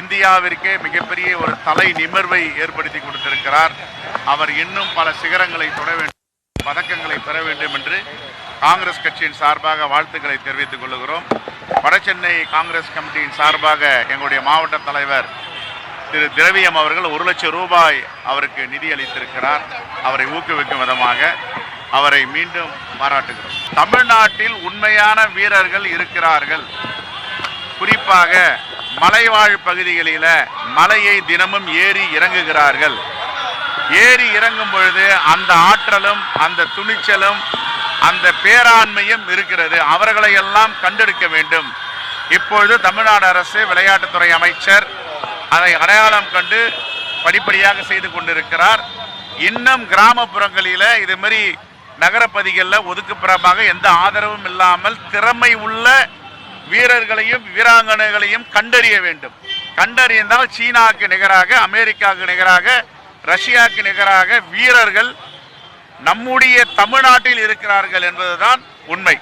இந்தியாவிற்கே மிகப்பெரிய ஒரு தலை நிமிர்வை ஏற்படுத்தி கொடுத்திருக்கிறார். அவர் இன்னும் பல சிகரங்களை தொட வேண்டும் பதக்கங்களை பெற வேண்டும் என்று காங்கிரஸ் கட்சியின் சார்பாக வாழ்த்துக்களை தெரிவித்துக் கொள்கிறோம். வடசென்னை காங்கிரஸ் கமிட்டியின் சார்பாக எங்களுடைய மாவட்ட தலைவர் திரு திரவியம் அவர்கள் ஒரு லட்சம் ரூபாய் அவருக்கு நிதி அளித்திருக்கிறார் அவரை ஊக்குவிக்கும் விதமாக அவரை மீண்டும் பாராட்டுகிறோம். தமிழ்நாட்டில் உண்மையான வீரர்கள் இருக்கிறார்கள். குறிப்பாக மலைவாழ் பகுதிகளில மலையை தினமும் ஏறி இறங்குகிறார்கள். ஏறி இறங்கும் பொழுது அந்த ஆற்றலும் அந்த துணிச்சலும் அந்த பேராண்மையும் இருக்கிறது. அவர்களை எல்லாம் கண்டெடுக்க வேண்டும். இப்பொழுது தமிழ்நாடு அரசு விளையாட்டுத்துறை அமைச்சர் அதை அடையாளம் கண்டு படிப்படியாக செய்து கொண்டிருக்கிறார். இன்னும் கிராமப்புறங்களில இது மாதிரி நகரப்பகுதிகளில் ஒதுக்குப்புறமாக எந்த ஆதரவும் இல்லாமல் திறமை உள்ள வீரர்களையும் வீராங்கனைகளையும் கண்டறிய வேண்டும். கண்டறிந்தால் சீனாவுக்கு நிகராக அமெரிக்காவுக்கு நிகராக ரஷ்யாவுக்கு நிகராக வீரர்கள் நம்முடைய தமிழ்நாட்டில் இருக்கிறார்கள் என்பதுதான் உண்மை.